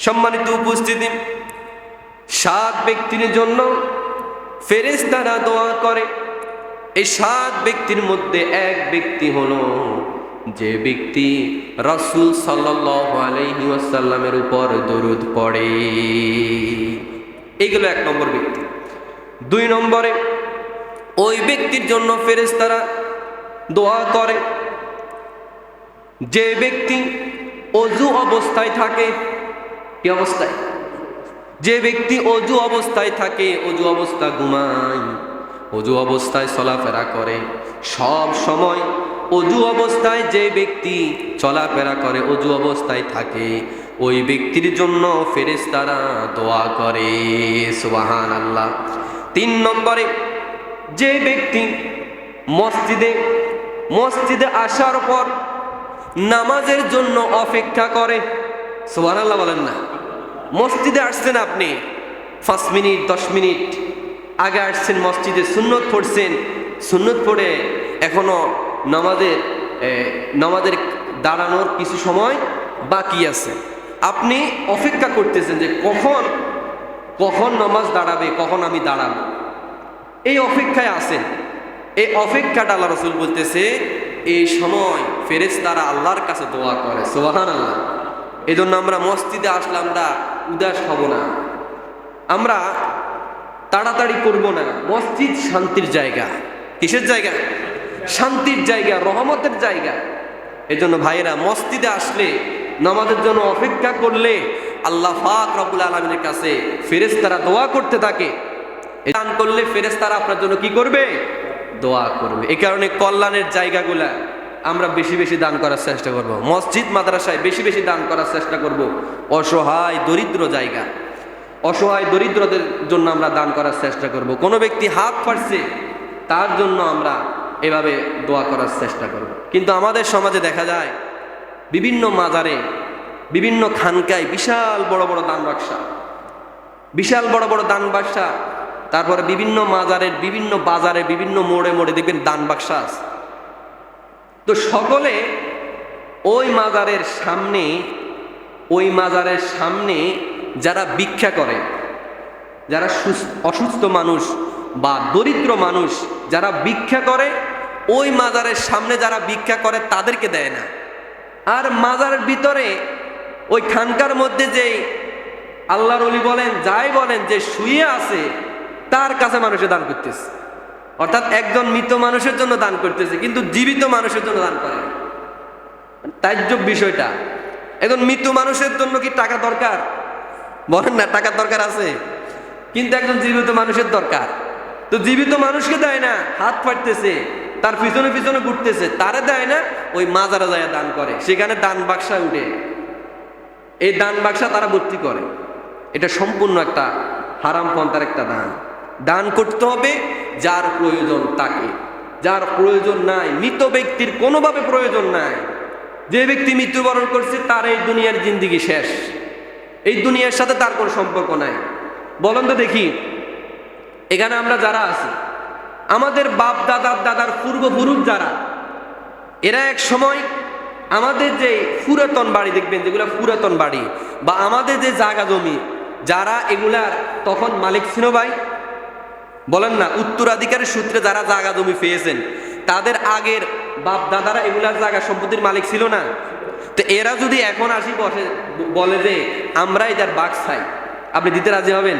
সম্মানিত উপস্থিতি, সাত ব্যক্তির জন্য ফেরেশতারা দোয়া করে। এই সাত ব্যক্তির মধ্যে এক ব্যক্তি হলো যে ব্যক্তি রাসূল ওয়াসাল্লামের উপর দরুদ পড়ে। এগুলো এক নম্বর ব্যক্তি। দুই নম্বরে, ওই ব্যক্তির জন্য ফেরেশতারা দোয়া করে। যে ব্যক্তি অজু অবস্থায় থাকে কি অবস্থায়। যে ব্যক্তি অজু অবস্থায় থাকে, অজু অবস্থা ঘুমায়, অজু অবস্থায় চলাফেরা করে। সব সময় অজু অবস্থায় যে ব্যক্তি চলাফেরা করে, অজু অবস্থায় থাকে, ওই ব্যক্তির জন্য ফেরেশতারা দোয়া করে সুবাহান আল্লাহ তিন নম্বরে, যে ব্যক্তি মসজিদে মসজিদে আসার পর নামাজের জন্য অপেক্ষা করে সোহান আল্লাহ বলেন না। মসজিদে আসছেন আপনি, পাঁচ মিনিট, দশ মিনিট, আগে আসছেন মসজিদে, সুন্নত পড়ছেন, সুন্নত পড়ে এখনও নামাজের নামাজের দাঁড়ানোর কিছু সময় বাকি আছে। আপনি অপেক্ষা করতেছেন যে কখন কখন নামাজ দাঁড়াবে, কখন আমি দাঁড়াবো। এই অপেক্ষায় আছেন। এই অপেক্ষাটা আল্লাহ রসুল বলতেছে, এই সময় ফেরেস তারা আল্লাহর কাছে দোয়া করে সোহান আল্লাহ এই জন্য আমরা মসজিদে আসলে আমরা উদাস হব না। আমরা তাড়াতাড়ি করব না। মসজিদ শান্তির জায়গা। কিসের জায়গা? শান্তির জায়গা, রহমতের জায়গা। এই জন্য ভাইয়েরা, মসজিদে আসলে, নামাজের জন্য অপেক্ষা করলে আল্লাহ ফাক রবুল আলমিনের কাছে ফেরেশতারা দোয়া করতে থাকে। দান করলে ফেরেশতারা আপনার জন্য কি করবে? দোয়া করবে। এ কারণে কল্যাণের জায়গাগুলা আমরা বেশি বেশি দান করার চেষ্টা করব। মসজিদ, মাদ্রাসায় বেশি বেশি দান করার চেষ্টা করব। অসহায়, দরিদ্র জায়গা। অসহায়, দরিদ্রদের জন্য আমরা দান করার চেষ্টা করব। কোনো ব্যক্তি হাত ফাটছে, তার জন্য আমরা এভাবে দোয়া করার চেষ্টা করব। কিন্তু আমাদের সমাজে দেখা যায়, বিভিন্ন মাজারে, বিভিন্ন খানকায় বিশাল বড় বড় দান বাক্সা। বিশাল বড় বড় দান বাক্সা, তারপরে বিভিন্ন মাজারের বিভিন্ন বাজারে বিভিন্ন মোড়ে মোড়ে দেখবেন দান বাক্সা আছে। তো সকলে ওই মাজারের সামনে, ওই মাজারের সামনে যারা ভিক্ষা করে, যারা সুস- অসুস্থ মানুষ বা দরিদ্র মানুষ যারা ভিক্ষা করে, ওই মাজারের সামনে যারা ভিক্ষা করে তাদেরকে দেয় না। আর মাজারের ভিতরে ওই খানকার মধ্যে যে আল্লাহর বলেন, যাই বলেন, যে শুয়ে আছে, তার কাছে মানুষে দান করতেছে। অর্থাৎ একজন মৃত মানুষের জন্য দান করতেছে, কিন্তু জীবিত মানুষের জন্য দান করে না। বিষয়টা। একজন মৃত মানুষের জন্য কি টাকা দরকার? বলেন না টাকার দরকার আছে। কিন্তু একজন জীবিত মানুষের দরকার। তো জীবিত মানুষকে দেয় না, হাত ফাটতেছে, তার পিছনে পিছনে ঘুরতেছে, তারে দেয় না, ওই মাজারা যায় দান করে। সেখানে দান বাক্সা উঠে। এই দান বাক্সা তারা ভর্তি করে। এটা সম্পূর্ণ একটা হারাম পন্থার একটা দান। দান করতে হবে, যার প্রয়োজন তাকে। যার প্রয়োজন নাই, মৃত ব্যক্তির কোনোভাবে প্রয়োজন নাই। যে ব্যক্তি মৃত্যুবরণ করছে, তার এই দুনিয়ার জিন্দিগি শেষ। এই দুনিয়ার সাথে তার কোনো সম্পর্ক নাই। বলেন তো দেখি, এখানে আমরা যারা আছি, আমাদের বাপ দাদার দাদার পূর্বপুরুষ যারা, এরা এক সময় আমাদের যে পুরাতন বাড়ি দেখবেন, যেগুলো পুরাতন বাড়ি, বা আমাদের যে জায়গা জমি, যারা এগুলার তখন মালিক ছিল ভাই বলেন না উত্তরাধিকারের সূত্রে যারা জায়গা জমি পেয়েছেন, তাদের আগের বাপ দাদারা এগুলার জায়গা সম্পত্তির মালিক ছিল না। তো এরা যদি এখন আসি বসে, বলে যে আমরা এটার বাঘ চাই। আপনি দিতে রাজি হবেন?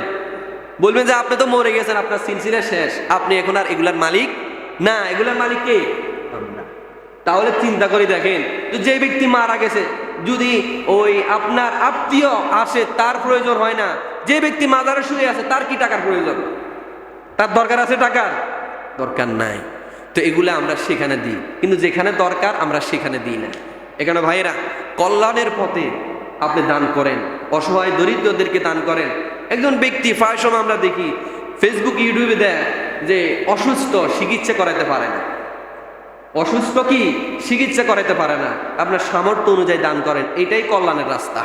বলবেন যে, আপনি তো মরে গেছেন, আপনার সিলসিলা শেষ। আপনি এখন আর এগুলার মালিক? না, এগুলার মালিক কে? তাহলে চিন্তা করে দেখেন তো যে ব্যক্তি মারা গেছে, যদি ওই আপনার আত্মীয় আসে, তার প্রয়োজন হয় না। যে ব্যক্তি মাজারে শুয়ে আছে, তার কি টাকার প্রয়োজন? তার দরকার আছে টাকার? দরকার নাই। তো এগুলো আমরা সেখানে দিই। কিন্তু যেখানে দরকার, আমরা সেখানে দিই না। এখানে ভাইয়েরা, কল্যাণের পথে আপনি দান করেন, অসহায় দরিদ্রদেরকে দান করেন। একজন ব্যক্তি প্রায় সময় আমরা দেখি ফেসবুক ইউটিউবে দেয় যে অসুস্থ চিকিৎসা করাতে পারে না। অসুস্থ কি? চিকিৎসা করাতে পারে না। আপনার সামর্থ্য অনুযায়ী দান করেন। এটাই কল্যাণের রাস্তা।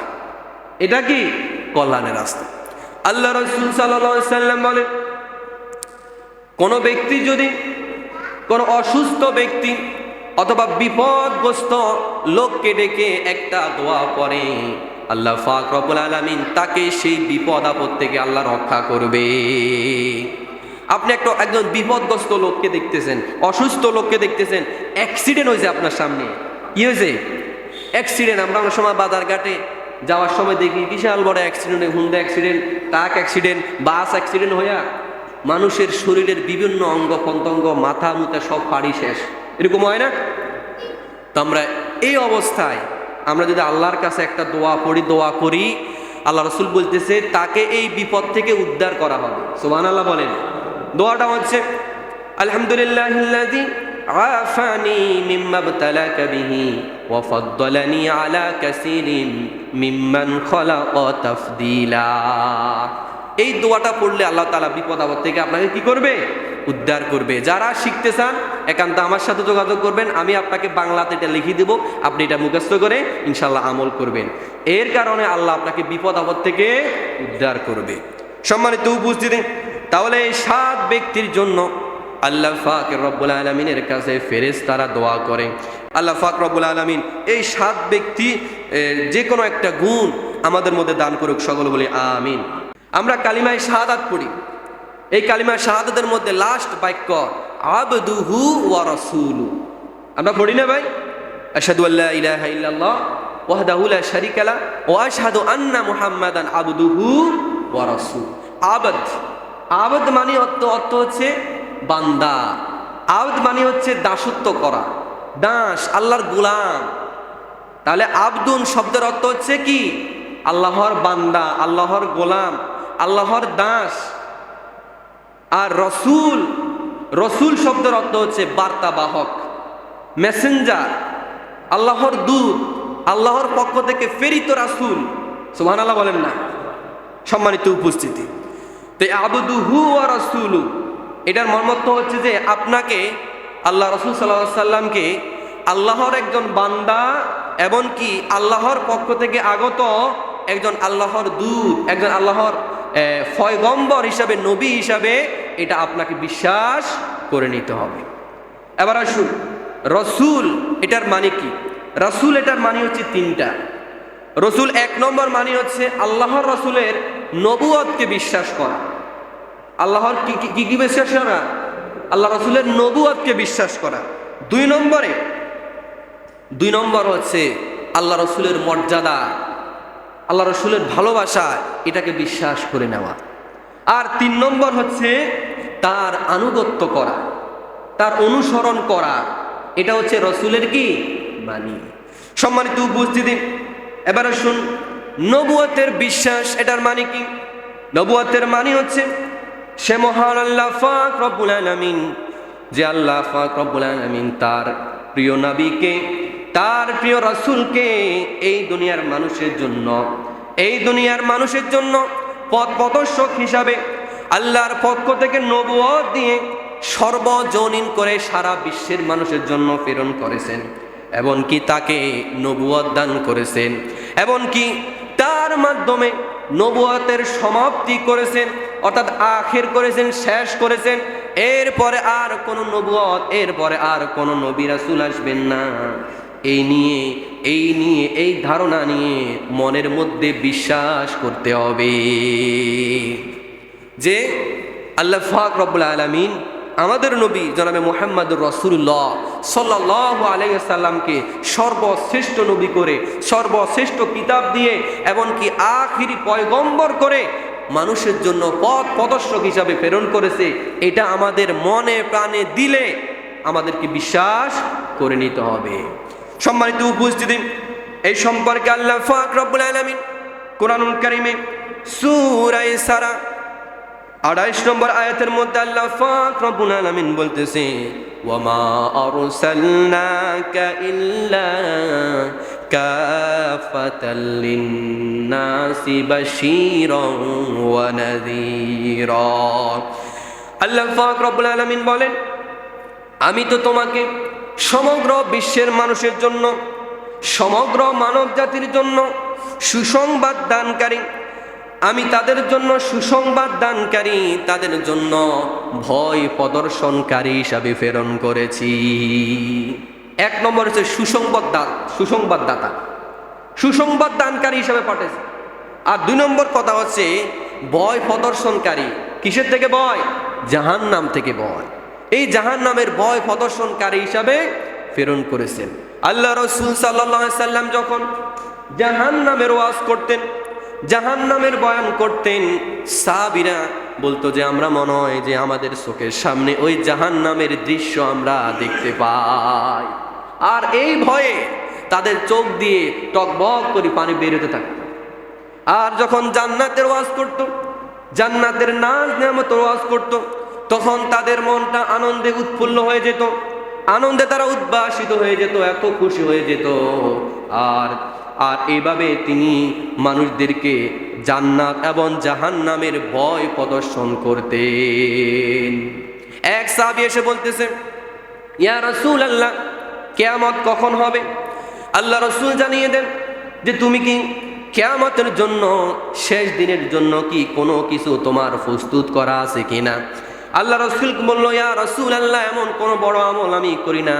এটা কি? কল্যাণের রাস্তা। আল্লাহ রসুল সাল্লাম বলেন কোনো ব্যক্তি যদি কোনো অসুস্থ ব্যক্তি অথবা বিপদগ্রস্ত লোককে ডেকে একটা দোয়া করে, আল্লাহ ফাক রব্বুল আলামিন তাকে সেই বিপদ আপদ থেকে আল্লাহ রক্ষা করবে। আপনি একটা একজন বিপদগ্রস্ত লোককে দেখতেছেন, অসুস্থ লোককে দেখতেছেন, অ্যাক্সিডেন্ট হয়েছে আপনার সামনে। কি হয়েছে? অ্যাক্সিডেন্ট, আমরা অনেক সময় বাজার ঘাটে যাওয়ার সময় দেখি, বিশাল বড় accident, Honda accident, truck accident, bus accident হইয়া মানুষের শরীরের বিভিন্ন অঙ্গ প্রত্যঙ্গ মাথা মুথা সব ফাড়ি শেষ এরকম হয় না তো আমরা এই অবস্থায় আমরা যদি আল্লাহর কাছে একটা দোয়া পড়ি দোয়া করি আল্লাহ রসুল বলতেছে তাকে এই বিপদ থেকে উদ্ধার করা হবে সোমান আল্লাহ বলেন দোয়াটা হচ্ছে আলহামদুলিল্লাহ عافاني مما ابتلاك به وفضلني على كثير ممن خلق تفضيلا এই দোয়াটা পড়লে আল্লাহ তালা বিপদ আপদ থেকে আপনাকে কি করবে? উদ্ধার করবে। যারা শিখতে চান, একান্ত আমার সাথে যোগাযোগ করবেন। আমি আপনাকে বাংলাতে এটা লিখে দেব। আপনি এটা মুখস্থ করে ইনশাল্লাহ আমল করবেন। এর কারণে আল্লাহ আপনাকে বিপদ আপদ থেকে উদ্ধার করবে। সম্মানিত উপস্থিতি, তাহলে এই সাত ব্যক্তির জন্য আল্লাহ ফাক রব্বুল আলমিনের কাছে ফেরেস তারা দোয়া করে। আল্লাহ ফাক রব্বুল আলমিন, এই সাত ব্যক্তি যে কোনো একটা গুণ আমাদের মধ্যে দান করুক। সকল বলি, আমিন। আমরা কালিমায় শাহাদাত পড়ি। এই কালিমায় শাহাদাতের মধ্যে লাস্ট বাক্য, আবদুহু ওয়া আমরা পড়ি না ভাই? আশহাদু আন্না মানে অর্থ অর্থ হচ্ছে বান্দা। মানে হচ্ছে দাসত্ব করা, দাস, আল্লাহর গোলাম। তাহলে আব্দুন শব্দের অর্থ হচ্ছে কি? আল্লাহর বান্দা, আল্লাহর গোলাম। আল্লাহর দাস আর রসুল রসুল শব্দের অর্থ হচ্ছে বার্তাবাহক মেসেঞ্জার আল্লাহর দূত, আল্লাহর পক্ষ থেকে ফেরিত রাসুল। সুহান আল্লাহ বলেন না। সম্মানিত উপস্থিতি। তো আবুদু হু ও রাসুলু। এটার মর্মত্ব হচ্ছে যে আপনাকে আল্লাহ রসুল সাল্লাহ সাল্লামকে আল্লাহর একজন বান্দা এমনকি আল্লাহর পক্ষ থেকে আগত একজন আল্লাহর দূত, একজন আল্লাহর ফয়গম্বর হিসাবে, নবী হিসাবে এটা আপনাকে বিশ্বাস করে নিতে হবে। এবার আসুন, রসুল এটার মানে কি? রসুল এটার মানে হচ্ছে তিনটা। রসুল এক নম্বর মানে হচ্ছে আল্লাহর রসুলের নবুয়তকে বিশ্বাস করা। আল্লাহর কি, কি- কি বিশ্বাস করা আল্লাহ রসুলের নবুয়তকে বিশ্বাস করা। দুই নম্বরে, দুই নম্বর হচ্ছে আল্লাহ রসুলের মর্যাদা। আল্লাহ রসুলের ভালোবাসা এটাকে বিশ্বাস করে নেওয়া। আর তিন নম্বর হচ্ছে তার আনুগত্য করা, তার অনুসরণ করা। এটা হচ্ছে রসুলের কি? মানি সম্মানিত উপস্থিতি, এবারে শুন, নবুয়তের বিশ্বাস, এটার মানে কি? নবুয়তের মানে হচ্ছে, সে মহান আল্লাহ ফাক রব্বুল আলামিন, যে আল্লাহ ফাক রব্বুল আলামিন তার প্রিয় নবীকে তার প্রিয় রাসূলকে এই দুনিয়ার মানুষের জন্য, এই দুনিয়ার মানুষের জন্য পথ প্রদর্শক হিসাবে আল্লাহর পক্ষ থেকে নবুয়ত দিয়ে সর্বজনীন করে সারা বিশ্বের মানুষের জন্য প্রেরণ করেছেন, এমনকি তাকে নবুয়ত দান করেছেন, এমনকি তার মাধ্যমে নবুয়তের সমাপ্তি করেছেন, অর্থাৎ আখের করেছেন, শেষ করেছেন, এরপরে আর কোনো নবুয়ত এরপরে আর কোনো নবী রাসূল আসবেন না। এই নিয়ে এই নিয়ে, এই ধারণা নিয়ে মনের মধ্যে বিশ্বাস করতে হবে। যে আল্লাহ ফাক রব্বুল আলমিন আমাদের নবী জনাবে মোহাম্মদুর রসুল্লাহ সাল্লাহ আলাইসাল্লামকে সর্বশ্রেষ্ঠ নবী করে, সর্বশ্রেষ্ঠ কিতাব দিয়ে, এমনকি আখিরি পয়গম্বর করে মানুষের জন্য পথ প্রদর্শক হিসাবে প্রেরণ করেছে, এটা আমাদের মনে প্রাণে দিলে আমাদেরকে বিশ্বাস করে নিতে হবে। সম্মানিত উপস্থিতি, এই সম্পর্কে আল্লাহ ফাক রব্বুল আলমিন কোরআনুল কারিমে সুরাই সারা আড়াইশ নম্বর আয়াতের মধ্যে আল্লাহ ফাক রব্বুল আলামিন বলতেছে, ওয়ামা আরসালনাকা ইল্লা লিন্নাসি বাশীরাও ওয়া নাযীরা। আল্লাহ ফাক রব্বুল আলামিন বলেন, আমি তো তোমাকে সমগ্র বিশ্বের মানুষের জন্য, সমগ্র মানব জাতির জন্য সুসংবাদ দানকারী। আমি তাদের জন্য সুসংবাদ দানকারী, তাদের জন্য ভয় প্রদর্শনকারী হিসাবে প্রেরণ করেছি। এক নম্বর হচ্ছে সুসংবাদ দা সুসংবাদদাতা সুসংবাদ দানকারী হিসাবে পাঠিয়েছে। আর দুই নম্বর কথা হচ্ছে ভয় প্রদর্শনকারী। কিসের থেকে ভয়? জাহান নাম থেকে ভয়। এই জাহান নামের ভয় প্রদর্শনকারী হিসাবে প্রেরণ করেছেন। আল্লাহ রসুল সাল্লাম যখন জাহান নামের ওয়াজ করতেন জাহান নামের বয়ান করতেন সাবিরা বলতো যে, আমরা মনে হয় যে আমাদের চোখের সামনে ওই জাহান নামের দৃশ্য আমরা দেখতে পাই। আর এই ভয়ে তাদের চোখ দিয়ে টকবক করে পানি বেরোতে থাকত। আর যখন জান্নাতের ওয়াজ করত, জান্নাতের নাচ নিয়ামত ওয়াজ করত তখন তাদের মনটা আনন্দে উৎফুল্ল হয়ে যেত। আনন্দে তারা উদ্ভাসিত হয়ে যেত, এত খুশি হয়ে যেত। আর আর এভাবে তিনি মানুষদেরকে জান্নাত এবং জাহান্নামের ভয় প্রদর্শন করতেন। এক সাহাবী এসে বলতেছে, ইয়া রসুল আল্লাহ কেয়ামত কখন হবে? আল্লাহ রসুল জানিয়ে দেন যে, তুমি কি কেয়ামতের জন্য, শেষ দিনের জন্য কি কোনো কিছু তোমার প্রস্তুত করা আছে কিনা? আল্লাহ রসুল বলল, ইয়া রসুল আল্লাহ এমন কোনো বড় আমল আমি করি না।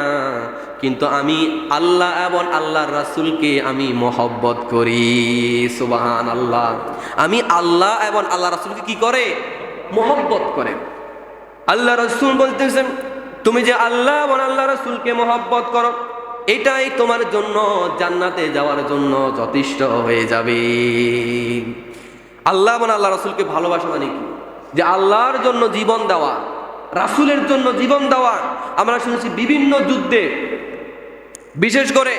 কিন্তু আমি আল্লাহ এবং আল্লাহর রাসুলকে আমি মহব্বত করি। সুবাহান আল্লাহ আমি আল্লাহ এবং আল্লাহ রাসুলকে কি করে? মহব্বত করে। আল্লাহ রসুল বলতেছেন, তুমি যে আল্লাহ এবং আল্লাহ রসুলকে মহব্বত করো, এটাই তোমার জন্য জান্নাতে যাওয়ার জন্য যথেষ্ট হয়ে যাবে। আল্লাহ এবং আল্লাহ রসুলকে ভালোবাসা মানে কি? যে আল্লাহর জন্য জীবন দেওয়া, রাসুলের জন্য জীবন দেওয়া, আমরা শুনেছি বিভিন্ন যুদ্ধে, বিশেষ করে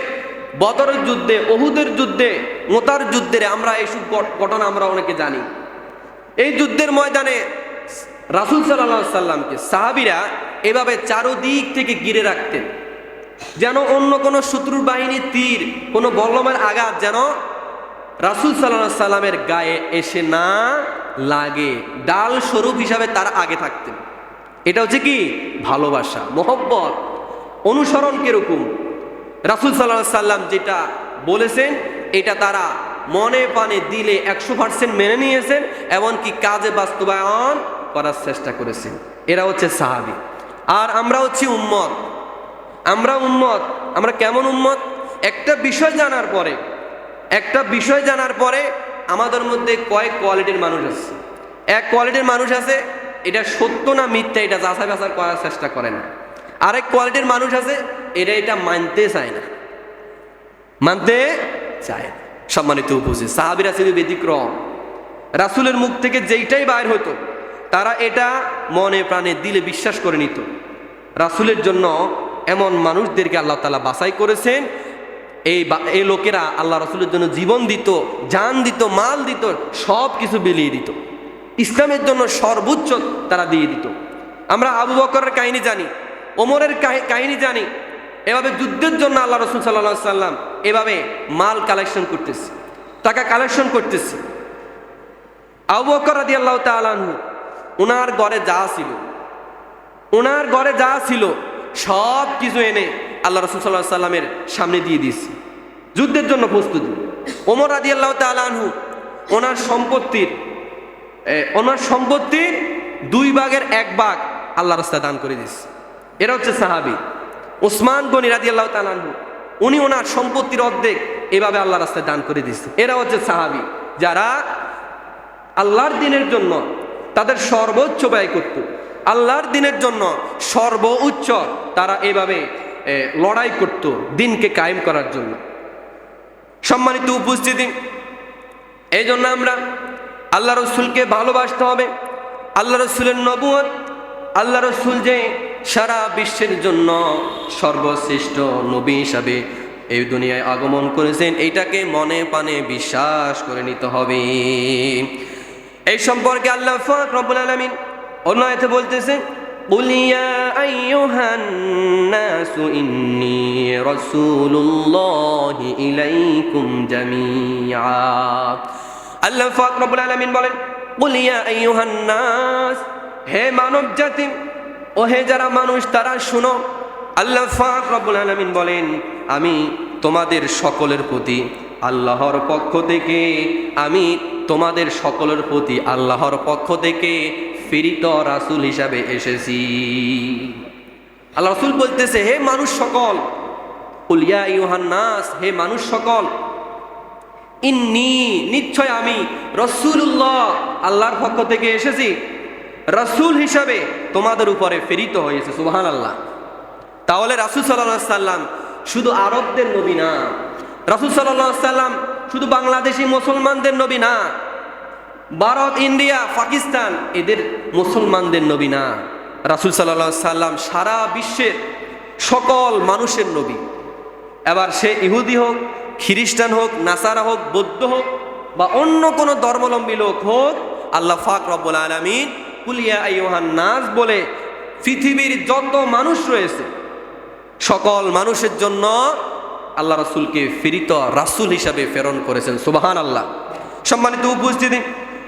বদরের যুদ্ধে অহুদের যুদ্ধে, মোতার যুদ্ধে আমরা এইসব ঘট- ঘটনা আমরা অনেকে জানি। এই যুদ্ধের ময়দানে রাসুল সাল্লাহ সাল্লামকে সাহাবিরা এভাবে চারোদিক থেকে ঘিরে রাখতেন, যেন অন্য কোনো শত্রুর বাহিনীর তীর, কোনো বল্লমের আঘাত যেন রাসুল সাল্লাহ সাল্লামের গায়ে এসে না লাগে, ডাল স্বরূপ হিসাবে তারা আগে থাকতেন। এটা হচ্ছে কি? ভালোবাসা, মোহব্বত, অনুসরণ কীরকম? রাসুল সাল্লাহ সাল্লাম যেটা বলেছেন, এটা তারা মনে পানে দিলে একশো পার্সেন্ট মেনে নিয়েছেন, এমনকি কাজে বাস্তবায়ন করার চেষ্টা করেছেন। এরা হচ্ছে সাহাবি। আর আমরা হচ্ছি উম্মত। আমরা উম্মত। আমরা কেমন উম্মত? একটা বিষয় জানার পরে একটা বিষয় জানার পরে আমাদের মধ্যে কয়েক কোয়ালিটির মানুষ আছে। এক কোয়ালিটির মানুষ আছে, এটা সত্য না মিথ্যা, এটা যাচাই বাছাই করার চেষ্টা করে না। আরেক কোয়ালিটির মানুষ আছে, এটা এটা মানতে চায় না। মানতে চায়। সম্মানিত উপস্থিত, সাহাবিরা ছিল ব্যতিক্রম। রাসুলের মুখ থেকে যেইটাই বাইর হতো, তারা এটা মনে প্রাণে, দিলে বিশ্বাস করে নিত। রাসুলের জন্য এমন মানুষদেরকে আল্লাহ তালা বাছাই করেছেন এই এই লোকেরা আল্লাহ রসুলের জন্য জীবন দিত, জান দিত, মাল দিত, সব কিছু বিলিয়ে দিত। ইসলামের জন্য সর্বোচ্চ তারা দিয়ে দিত। আমরা আবু বকরের কাহিনী জানি, ওমরের কাহি- কাহিনী জানি। এভাবে যুদ্ধের জন্য আল্লাহ রসুল সাল্লাহ সাল্লাম এভাবে মাল কালেকশন করতেছে, টাকা কালেকশন করতেছে। আবু বকর রাদি আল্লাহ তালানহু ওনার ঘরে যা ছিল ওনার ঘরে যা ছিল সব কিছু এনে আল্লাহ রসুল সাল্লাহ সাল্লামের সামনে দিয়ে দিয়েছে। যুদ্ধের জন্য প্রস্তুতি। ওমর রাদি আল্লাহ তালানহু ওনার সম্পত্তির ওনার সম্পত্তির দুই ভাগের এক ভাগ আল্লাহ রাস্তায় দান করে দিচ্ছে এরা হচ্ছে সাহাবি। ওসমান গনি রাদি আল্লাহ তালানহু উনি ওনার সম্পত্তির অর্ধেক এভাবে আল্লাহ রাস্তায় দান করে দিচ্ছে এরা হচ্ছে সাহাবি, যারা আল্লাহর দিনের জন্য তাদের সর্বোচ্চ ব্যয় করত। আল্লাহর দিনের জন্য সর্বোচ্চ তারা এভাবে লড়াই করত দিনকে কায়েম করার জন্য। সম্মানিত উপস্থিতি এই জন্য আমরা আল্লাহ রসুলকে ভালোবাসতে হবে। আল্লাহ রসুলের নবুয়ত, আল্লাহ রসুল যে সারা বিশ্বের জন্য সর্বশ্রেষ্ঠ নবী হিসাবে এই দুনিয়ায় আগমন করেছেন, এইটাকে মনে পানে বিশ্বাস করে নিতে হবে। এই সম্পর্কে আল্লাহ ফাক রব্বুল আলামিন অন্য আয়াতে বলতেছে قل يا أيها الناس إني رسول الله إليكم جميعا আল্লাহ ফাক রব্বুল আলামিন বলেন قل يا أيها الناس হে মানব জাতি ও হে যারা মানুষ তারা শুনো আল্লাহ ফাক রব্বুল আলামিন বলেন আমি তোমাদের সকলের প্রতি আল্লাহর পক্ষ থেকে আমি তোমাদের সকলের প্রতি আল্লাহর পক্ষ থেকে ফিরিত রাসূল হিসাবে এসেছি। আল্লাহ রাসূল বলতেছে, হে মানুষ সকল উলিয়া ইউহান নাস, হে মানুষ সকল, ইন্নি, নিশ্চয় আমি রসুল্লাহ আল্লাহর পক্ষ থেকে এসেছি। রসুল হিসাবে তোমাদের উপরে ফেরিত হয়েছে সুবাহান আল্লাহ তাহলে রাসুল সাল্লাহ সাল্লাম শুধু আরবদের নবী না, রাসুল সাল্লাহ সাল্লাম শুধু বাংলাদেশি মুসলমানদের নবী না ভারত, ইন্ডিয়া, পাকিস্তান, এদের মুসলমানদের নবী না। রাসুল সাল্লাহ সাল্লাম সারা বিশ্বের সকল মানুষের নবী। এবার সে ইহুদি হোক, খ্রিস্টান হোক, নাসারা হোক, বৌদ্ধ হোক, বা অন্য কোনো ধর্মলম্বী লোক হোক, আল্লাহ ফাক রব্বুল আলমিন কুলিয়া আইহান নাস বলে পৃথিবীর যত মানুষ রয়েছে, সকল মানুষের জন্য আল্লাহ রাসুলকে ফিরিত রাসুল হিসাবে প্রেরণ করেছেন। সুবাহান আল্লাহ সম্মানিত উপস্থিতি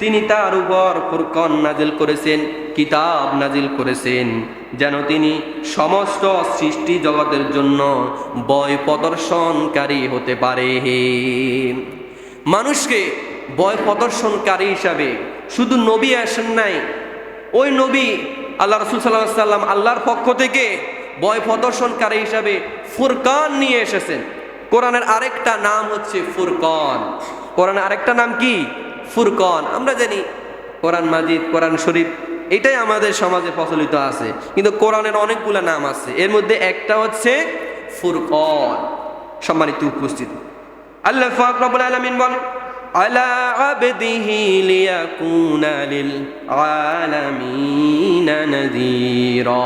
তিনি তার উপর ফুরকান নাজিল করেছেন, কিতাব নাজিল করেছেন, যেন তিনি সমস্ত সৃষ্টি জগতের জন্য বয় প্রদর্শনকারী হতে পারে। মানুষকে বয় প্রদর্শনকারী হিসাবে শুধু নবী আসেন নাই, ওই নবী আল্লাহ রসুল সাল্লাহ সাল্লাম আল্লাহর পক্ষ থেকে বয় প্রদর্শনকারী হিসাবে ফুরকান নিয়ে এসেছেন। কোরআনের আরেকটা নাম হচ্ছে ফুরকন। কোরআনের আরেকটা নাম কি? ফুরকন, আমরা জানি কোরআন মাজিদ, কোরআন শরীফ, এটাই আমাদের সমাজে প্রচলিত আছে। কিন্তু কোরআনের অনেকগুলো নাম আছে। এর মধ্যে একটা হচ্ছে ফুরকন। সম্মানিত উপস্থিত। আল্লাহ ফাক রব্বুল আলামিন আলা আবদিহি লিয়াকুনা লিল আলামিন নাযীরা।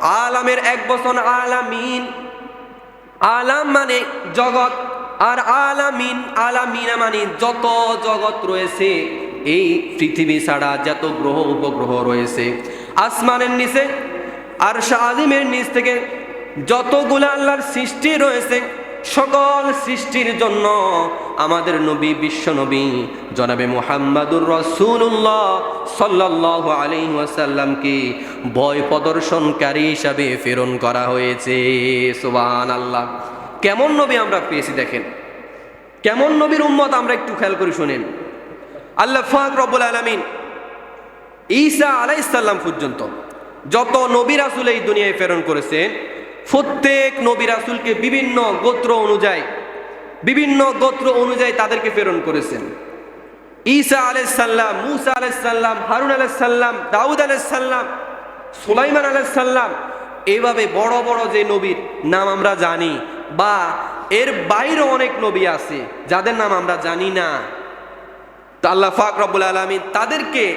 আলামের এক বছর আলামিন, আলাম মানে জগৎ আর আলামিন, আলামিনা মানে যত জগৎ রয়েছে, এই পৃথিবী ছাড়া যত গ্রহ, উপগ্রহ রয়েছে, আসমানের নিচে আর শাহিমের নিচ থেকে যতগুলো আল্লাহর সৃষ্টি রয়েছে, সকল সৃষ্টির জন্য আমাদের নবী, বিশ্ব নবী, জনাবে মোহাম্মদুর রসুল্লাহ সাল্লাহ আলী ওয়াসাল্লামকে ভয় প্রদর্শনকারী হিসাবে প্রেরণ করা হয়েছে। সুবান আল্লাহ কেমন নবী আমরা পেয়েছি দেখেন। কেমন নবীর উম্মত আমরা একটু খেয়াল করে শুনেন। আল্লাহ ফাক রব্বুল আলমিন ঈসা আলাইসাল্লাম পর্যন্ত যত নবী রাসুল এই দুনিয়ায় প্রেরণ করেছেন, প্রত্যেক নবী রাসুলকে বিভিন্ন গোত্র অনুযায়ী, বিভিন্ন গোত্র অনুযায়ী তাদেরকে প্রেরণ করেছেন। ঈসা আলাইসাল্লাম মুসা আলাইসাল্লাম হারুন আলাইসাল্লাম দাউদ আলাইসাল্লাম সুলাইমান আলাইসাল্লাম এইভাবে বড় বড় যে নবীর নাম আমরা জানি বা এর বাইরে অনেক নবী আছে, যাদের নাম আমরা জানি না। তো আল্লাহ ফাক আলমী তাদেরকে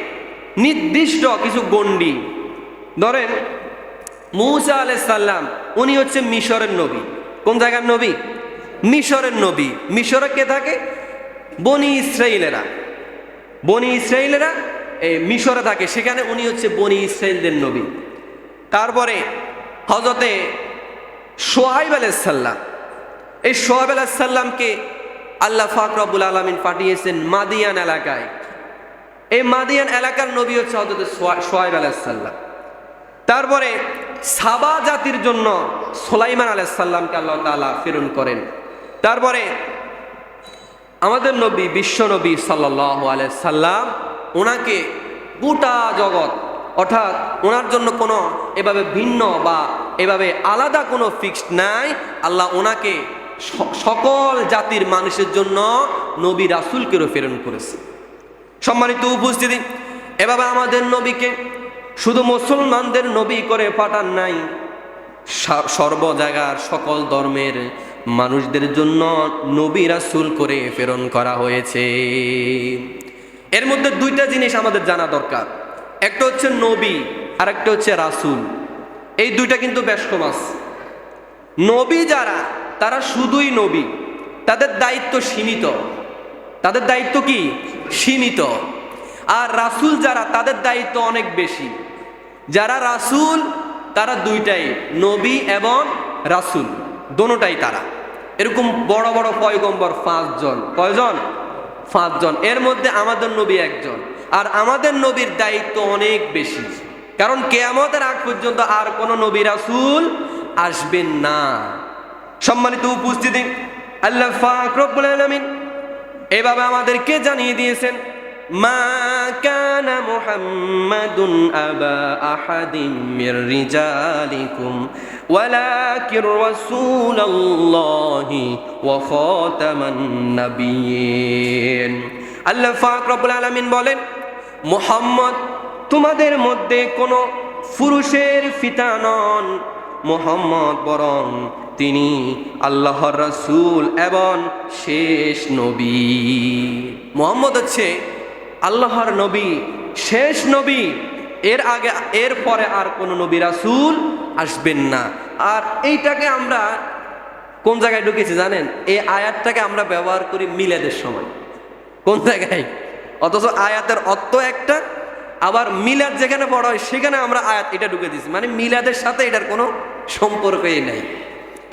নির্দিষ্ট কিছু গণ্ডি। ধরেন, মৌসা আলাইসাল্লাম উনি হচ্ছে মিশরের নবী। কোন জায়গার নবী? মিশরের নবী। মিশরে কে থাকে? বনি ইসরাইলেরা। বনি ইসরাইলেরা, এই মিশরে থাকে, সেখানে উনি হচ্ছে বনি ইসরাইলদের নবী। তারপরে হজরতে সোহাইব আলাইসাল্লাম এই সোহাইব আলাইসাল্লামকে আল্লাহ ফাকরাবুল আলমিন পাঠিয়েছেন মাদিয়ান এলাকায়। এই মাদিয়ান এলাকার নবী হচ্ছে হজরত সোহাইব আলাইসাল্লাম তারপরে সাবা জাতির জন্য সোলাইমান আলাইসাল্লামকে আল্লাহ তালা প্রেরণ করেন। তারপরে আমাদের নবী, বিশ্ব নবী সাল্লাহ আলাইসাল্লাম ওনাকে গোটা জগৎ, অর্থাৎ ওনার জন্য কোনো এভাবে ভিন্ন বা এভাবে আলাদা কোনো ফিক্সড নাই। আল্লাহ ওনাকে সকল জাতির মানুষের জন্য নবী রাসুলকেও প্রেরণ করেছে। সম্মানিত উপস্থিতি, এভাবে আমাদের নবীকে শুধু মুসলমানদের নবী করে পাঠান নাই। সর্ব জায়গার সকল ধর্মের মানুষদের জন্য নবী রাসুল করে প্রেরণ করা হয়েছে। এর মধ্যে দুইটা জিনিস আমাদের জানা দরকার। একটা হচ্ছে নবী আর একটা হচ্ছে রাসুল। এই দুইটা কিন্তু বেশ কমাস নবী যারা, তারা শুধুই নবী। তাদের দায়িত্ব সীমিত। তাদের দায়িত্ব কি? সীমিত। আর রাসুল যারা, তাদের দায়িত্ব অনেক বেশি। যারা রাসুল, তারা দুইটাই, নবী এবং রাসুল। দোনোটাই তারা। এরকম বড় বড় পয়গম্বর পাঁচজন। কয়জন? পাঁচজন। এর মধ্যে আমাদের নবী একজন। আর আমাদের নবীর দায়িত্ব অনেক বেশি। কারণ কেয়ামতের আগ পর্যন্ত আর কোনো নবী রাসুল আসবেন না। সম্মানিত উপস্থিতি, আল্লাহ ফাক রব্বুল আলামিন এভাবে আমাদেরকে জানিয়ে দিয়েছেন, মা আবা আহাদিম আল্লাহ রব্বুল আলামিন বলেন, মুহাম্মদ তোমাদের মধ্যে কোনো পুরুষের ফিতা নন। মোহাম্মদ বরং তিনি আল্লাহর রাসূল এবং শেষ নবী। মোহাম্মদ হচ্ছে আল্লাহর নবী, শেষ নবী। এর আগে, এর পরে আর কোনো নবী রাসূল আসবেন না। আর এইটাকে আমরা কোন জায়গায় ঢুকেছি জানেন? এই আয়াতটাকে আমরা ব্যবহার করি মিলাদের সময়। কোন জায়গায়? অথচ আয়াতের অর্থ একটা আবার মিলাদ যেখানে পড়া হয়, সেখানে আমরা আয়াত এটা ঢুকে দিচ্ছি মানে মিলাদের সাথে এটার কোনো সম্পর্কই নাই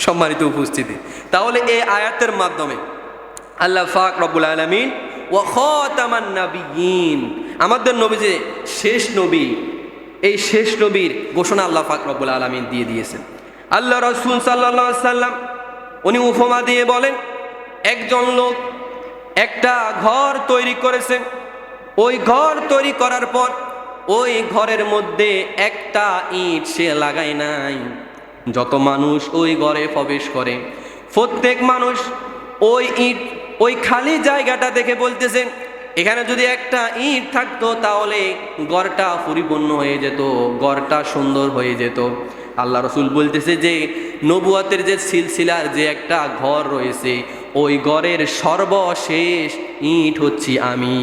সম্মানিত উপস্থিতি। তাহলে এই আয়াতের মাধ্যমে আল্লাহ ফাক রব্বুল আলমিন নাবিয়িন আমাদের নবী যে শেষ নবী, এই শেষ নবীর ঘোষণা আল্লাহ ফাক রব্বুল আলমিন দিয়ে দিয়েছেন। আল্লাহ রসুল সাল্লাহ সাল্লাম, উনি উপমা দিয়ে বলেন, একজন লোক একটা ঘর তৈরি করেছেন ওই ঘর তৈরি করার পর ওই ঘরের মধ্যে একটা ইট সে লাগায় নাই। যত মানুষ ওই ঘরে প্রবেশ করে, প্রত্যেক মানুষ ওই ইট, ওই খালি জায়গাটা দেখে বলতেছেন এখানে যদি একটা ইট থাকতো তাহলে গড়টা পরিপূর্ণ হয়ে যেত গড়টা সুন্দর হয়ে যেত। আল্লাহ রসুল বলতেছে যে, নবুয়াতের যে সিলসিলার যে একটা ঘর রয়েছে ওই গড়ের সর্বশেষ ইট হচ্ছি আমি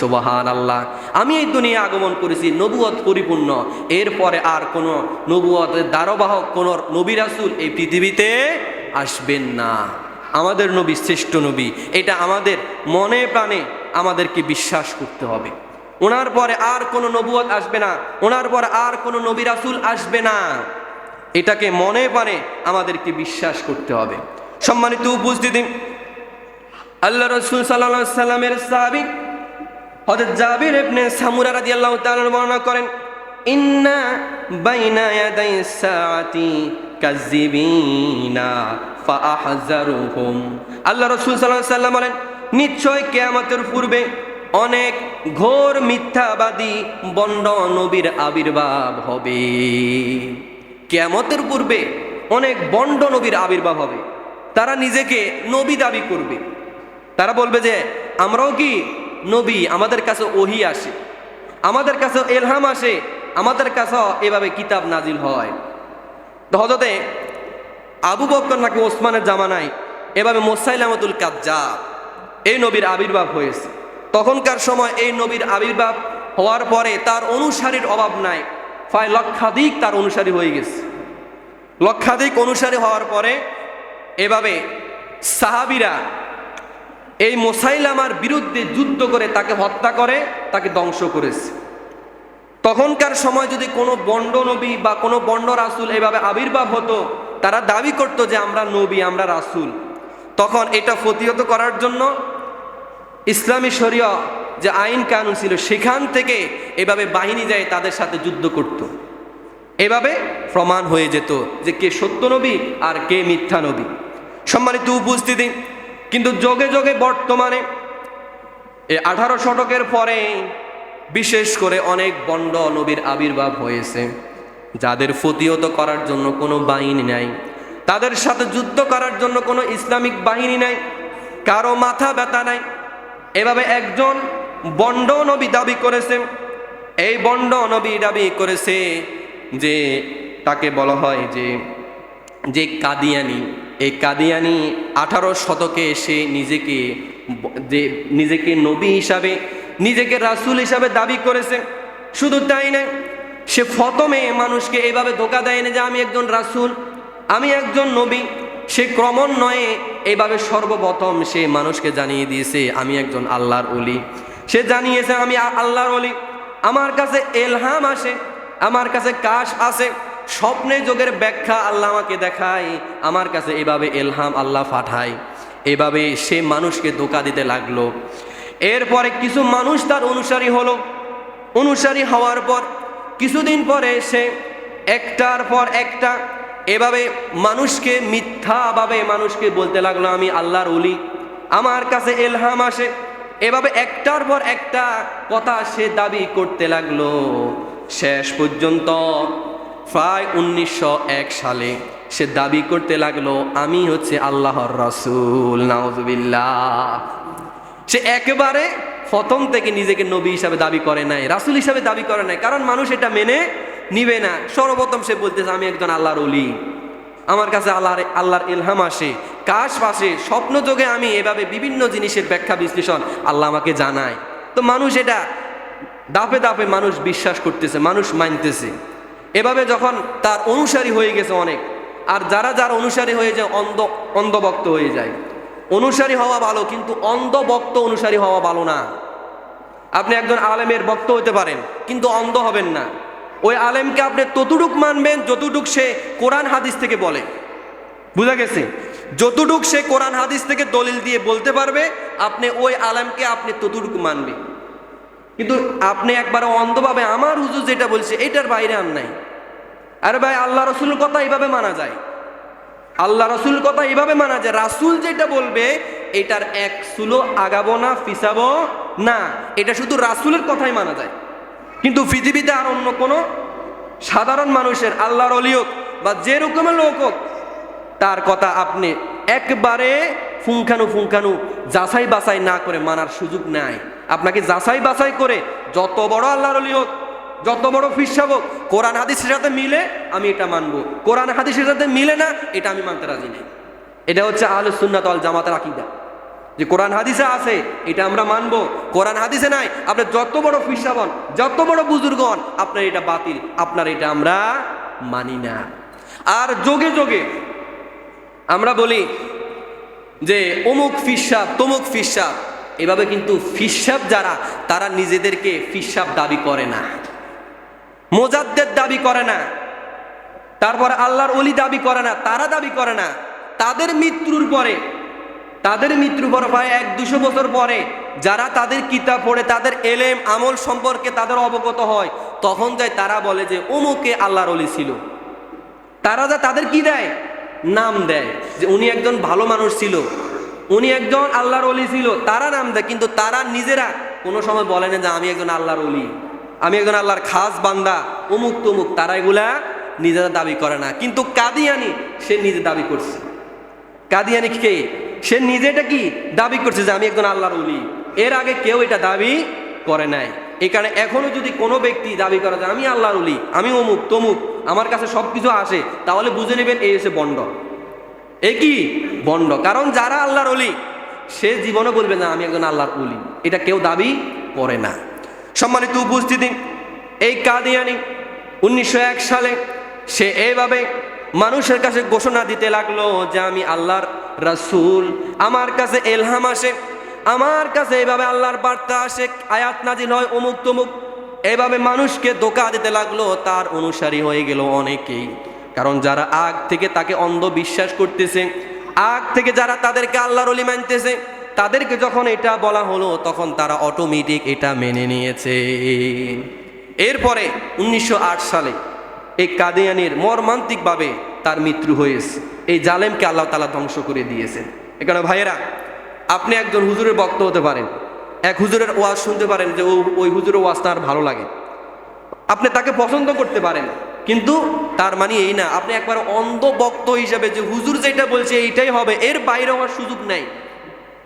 সোবাহান আল্লাহ আমি এই দুনিয়া আগমন করেছি নবুয়ত পরিপূর্ণ। এরপরে আর কোনো নবুয়তের দ্বারবাহক কোনো নবী রাসুল এই পৃথিবীতে আসবেন না। আমাদের নবী শ্রেষ্ঠ নবী, এটা আমাদের মনে প্রাণে আমাদেরকে বিশ্বাস করতে হবে। ওনার পরে আর কোনো নবুয়ত আসবে না, ওনার পরে আর কোনো নবী রাসুল আসবে না। এটাকে মনে প্রাণে আমাদেরকে বিশ্বাস করতে হবে। সম্মানিত উপস্থিতি আল্লাহ রসুল সাল্লাহ সাল্লামের সাহাবি হযরত জাবির ইবনে সামুরা রাদিয়াল্লাহু তাআলা বর্ণনা করেন, ইন্না বাইনা ইয়াদাই সাআতি কাযিবিনা ফাআহযারুহুম। আল্লাহ রাসূল সাল্লাল্লাহু আলাইহি সাল্লাম বলেন, নিশ্চয় কিয়ামতের পূর্বে অনেক ঘোর মিথ্যাবাদী বন্ড নবীর আবির্ভাব হবে। কিয়ামতের পূর্বে অনেক বন্ড নবীর আবির্ভাব হবে। তারা নিজেকে নবী দাবি করবে। তারা বলবে যে, আমরাও কি নবী? আমাদের কাছে ওহি আসে। আমাদের কাছে এলহাম আসে। আমাদের কাছে এভাবে কিতাব নাজিল হয়। হজরতে আবু বক্কর নাকি ওসমানের জামানায় এভাবে মোসাইলামতুল কাজ্জা এই নবীর আবির্ভাব হয়েছে। তখনকার সময় এই নবীর আবির্ভাব হওয়ার পরে তার অনুসারীর অভাব নাই। প্রায় লক্ষাধিক তার অনুসারী হয়ে গেছে। লক্ষাধিক অনুসারী হওয়ার পরে এভাবে সাহাবিরা এই মোসাইলামার বিরুদ্ধে যুদ্ধ করে তাকে হত্যা করে, তাকে ধ্বংস করেছে। তখনকার সময় যদি কোনো বন্ড নবী বা কোনো বন্ড রাসুল এভাবে আবির্ভাব হতো, তারা দাবি করতো যে আমরা নবী, আমরা রাসুল। তখন এটা প্রতিহত করার জন্য ইসলামী শরীয় যে আইন কানুন ছিল, সেখান থেকে এভাবে বাহিনী যায় তাদের সাথে যুদ্ধ করত। এভাবে প্রমাণ হয়ে যেত যে কে সত্য নবী আর কে মিথ্যা নবী। সম্মানিত উপস্থিতি কিন্তু যোগে যোগে বর্তমানে এই আঠারো শতকের পরে বিশেষ করে অনেক বন্ড নবীর আবির্ভাব হয়েছে, যাদের ফতিহত করার জন্য কোনো বাহিনী নাই, তাদের সাথে যুদ্ধ করার জন্য কোনো ইসলামিক বাহিনী নাই, কারও মাথা ব্যথা নাই। এভাবে একজন বন্ড নবী দাবি করেছে, এই বন্ড নবী দাবি করেছে যে তাকে বলা হয় যে যে কাদিয়ানি। এই কাদিয়ানি আঠারো শতকে এসে নিজেকে যে নিজেকে নবী হিসাবে, নিজেকে রাসূল হিসাবে দাবি করেছে। শুধু তাই না সে ফতমে মানুষকে এইভাবে ধোকা দেয় না যে আমি একজন রাসূল, আমি একজন নবী। সে ক্রমান্বয়ে এইভাবে সর্বপ্রথম সে মানুষকে জানিয়ে দিয়েছে, আমি একজন আল্লাহর অলি সে জানিয়েছে, আমি আল্লাহর অলি আমার কাছে এলহাম আসে, আমার কাছে কাশ আসে। স্বপ্নে যোগের ব্যাখ্যা আল্লাহ আমাকে দেখায়, আমার কাছে এভাবে এলহাম আল্লাহ পাঠায়, এভাবে সে মানুষকে ধোকা দিতে লাগল। এরপরে কিছু মানুষ তার অনুসারী হলো। অনুসারী হওয়ার পর, কিছুদিন পরে সে একটার পর একটা এভাবে মানুষকে মিথ্যাভাবে মানুষকে বলতে লাগল, আমি আল্লাহর অলি আমার কাছে এলহাম আসে। এভাবে একটার পর একটা কথা সে দাবি করতে লাগল। শেষ পর্যন্ত প্রায় উনিশশো এক সালে সে দাবি করতে লাগল, আমি হচ্ছে আল্লাহর রসুল, নাউজুবিল্লাহ। সে একেবারে প্রথম থেকে নিজেকে নবী হিসাবে দাবি করে নাই, রাসুল হিসাবে দাবি করে নাই, কারণ মানুষ এটা মেনে নিবে না। সর্বপ্রথম সে বলতেছে, আমি একজন আল্লাহর অলি আমার কাছে আল্লাহর আল্লাহর ইলহাম আসে, কাশ পাশে স্বপ্ন যোগে আমি এভাবে বিভিন্ন জিনিসের ব্যাখ্যা, বিশ্লেষণ আল্লাহ আমাকে জানায়। তো মানুষ এটা দাপে দাপে মানুষ বিশ্বাস করতেছে, মানুষ মানতেছে। এভাবে যখন তার অনুসারী হয়ে গেছে অনেক, আর যারা যার অনুসারী হয়ে যায়, অন্ধ, অন্ধভক্ত হয়ে যায়। অনুসারী হওয়া ভালো, কিন্তু অন্ধভক্ত অনুসারী হওয়া ভালো না। আপনি একজন আলেমের ভক্ত হতে পারেন, কিন্তু অন্ধ হবেন না। ওই আলেমকে আপনি ততটুক মানবেন, যতটুক সে কোরআন হাদিস থেকে বলে। বুঝা গেছে? যতটুক সে কোরআন হাদিস থেকে দলিল দিয়ে বলতে পারবে, আপনি ওই আলেমকে আপনি ততটুক মানবে কিন্তু আপনি একবার অন্ধভাবে আমার হুজুর যেটা বলছে, এটার বাইরে আর নাই। আরে ভাই, আল্লাহ রসুলের কথা এইভাবে মানা যায়। আল্লাহ রসুল কথা এইভাবে মানা যায়। রাসুল যেটা বলবে, এটার এক সুলো আগাবো না, ফিসাবো না। এটা শুধু রাসুলের কথাই মানা যায়। কিন্তু পৃথিবীতে আর অন্য কোনো সাধারণ মানুষের আল্লাহর অলি হোক বা যে রকমের লোক হোক, তার কথা আপনি একবারে ফুঙ্কানু ফুঙ্কানু যাচাই বাছাই না করে মানার সুযোগ নাই। আপনাকে যাচাই বাছাই করে যত বড় আল্লাহর অলি হোক, যত বড় ফিসাব হোক, কোরআন হাদিসের সাথে মিলে আমি এটা মানব। কোরআন হাদিসের সাথে মিলে না, এটা আমি মানতে রাজি নেই। এটা হচ্ছে আহলে সুন্নাত আল জামাতের আকিদা। যে কোরআন হাদিসে আছে, এটা আমরা মানবো। কোরআন হাদিসে নাই, আপনি যত বড় ফিসাবন যত বড় বুজুর্গ হন, আপনার এটা বাতিল, আপনার এটা আমরা মানি না। আর যোগে যোগে আমরা বলি যে, অমুক ফিসাব তমুক ফিসাব এভাবে কিন্তু ফিসাব যারা, তারা নিজেদেরকে ফিসাব দাবি করে না। মোজাদ্দের দাবি করে না। তারপর আল্লাহর অলি দাবি করে না, তারা দাবি করে না। তাদের মৃত্যুর পরে, তাদের মৃত্যুর পর প্রায় এক দুশো বছর পরে যারা তাদের কিতাব পড়ে, তাদের এলেম, আমল সম্পর্কে তাদের অবগত হয়, তখন যায় তারা বলে যে, অমুকে আল্লাহর অলি ছিল। তারা যা তাদের কি দেয়? নাম দেয় যে, উনি একজন ভালো মানুষ ছিল। উনি একজন আল্লাহর অলি ছিল, তারা নাম দেয়, কিন্তু তারা নিজেরা কোনো সময় বলে না যে আমি একজন আল্লাহর অলি আমি একজন আল্লাহর খাস বান্দা অমুক তমুক, তারা এগুলা নিজেরা দাবি করে না। কিন্তু কাদিয়ানি, সে নিজে দাবি করছে। কাদিয়ানি কে? সে নিজেটা কি দাবি করছে যে আমি একজন আল্লাহর অলি এর আগে কেউ এটা দাবি করে নাই। এই কারণে এখনও যদি কোনো ব্যক্তি দাবি করে যে আমি আল্লাহর অলি আমি অমুক তমুক, আমার কাছে সব কিছু আসে, তাহলে বুঝে নেবেন এই এসে বন্ড। এ কি? বন্ড। কারণ যারা আল্লাহর অলি সে জীবনে বলবে, না, আমি একজন আল্লাহর অলি এটা কেউ দাবি করে না। সম্মানিত উপস্থিতি, এই কাদিয়ানি উনিশশো এক সালে সে এইভাবে মানুষের কাছে ঘোষণা দিতে লাগল যে, আমি আল্লাহর রাসূল। আমার কাছে এলহাম আসে, আমার কাছে এইভাবে আল্লাহর বার্তা আসে, আয়াত নাজিল হয় অমুক তমুক এভাবে মানুষকে ধোকা দিতে লাগল, তার অনুসারী হয়ে গেল অনেকেই। কারণ যারা আগ থেকে তাকে অন্ধ বিশ্বাস করতেছে, আগ থেকে যারা তাদেরকে আল্লাহর অলি মানতেছে, তাদেরকে যখন এটা বলা হলো, তখন তারা অটোমেটিক এটা মেনে নিয়েছে। এরপরে উনিশশো আট সালে এই কাদিয়ানির মর্মান্তিকভাবে তার মৃত্যু হয়েছে। এই জালেমকে আল্লাহ তালা ধ্বংস করে দিয়েছেন। এখানে ভাইয়েরা, আপনি একজন হুজুরের বক্ত হতে পারেন। এক হুজুরের ওয়াজ শুনতে পারেন যে ওই হুজুরের ওয়াজ তার ভালো লাগে। আপনি তাকে পছন্দ করতে পারেন। কিন্তু তার মানে এই না, আপনি একবার অন্ধ বক্ত হিসেবে যে হুজুর যেটা বলছে এইটাই হবে, এর বাইরে হওয়ার সুযোগ নাই।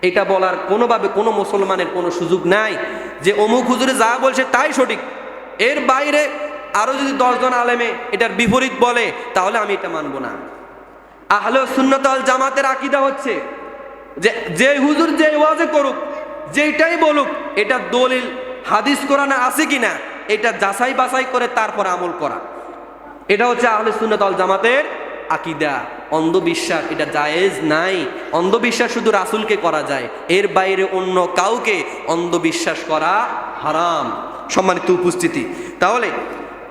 এটা বলার কোনোভাবে কোনো মুসলমানের কোনো সুযোগ নাই যে অমুক হুজুরে যা বলছে তাই সঠিক। এর বাইরে আরও যদি দশজন আলেমে এটার বিপরীত বলে, তাহলে আমি এটা মানবো না। আহলে সুন্নতল জামাতের আকিদা হচ্ছে যে যে হুজুর যে ওয়াজে করুক যেটাই বলুক, এটা দলিল, হাদিস কোরআনে আছে কিনা, এটা যাচাই বাছাই করে তারপর আমল করা। এটা হচ্ছে আহলে সুন্নতল জামাতের আকিদা। অন্ধবিশ্বাস, এটা জায়েজ নাই। অন্ধবিশ্বাস শুধু রাসুলকে করা যায়, এর বাইরে অন্য কাউকে অন্ধবিশ্বাস করা হারাম। সম্মানিত উপস্থিতি, তাহলে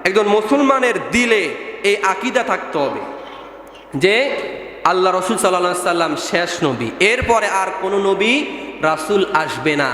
একজন মুসলমানের দিলে এই আকিদা থাকতে হবে যে আল্লাহ রসুল সাল্লাহ সাল্লাম শেষ নবী, এরপরে আর কোনো নবী রাসুল আসবে না।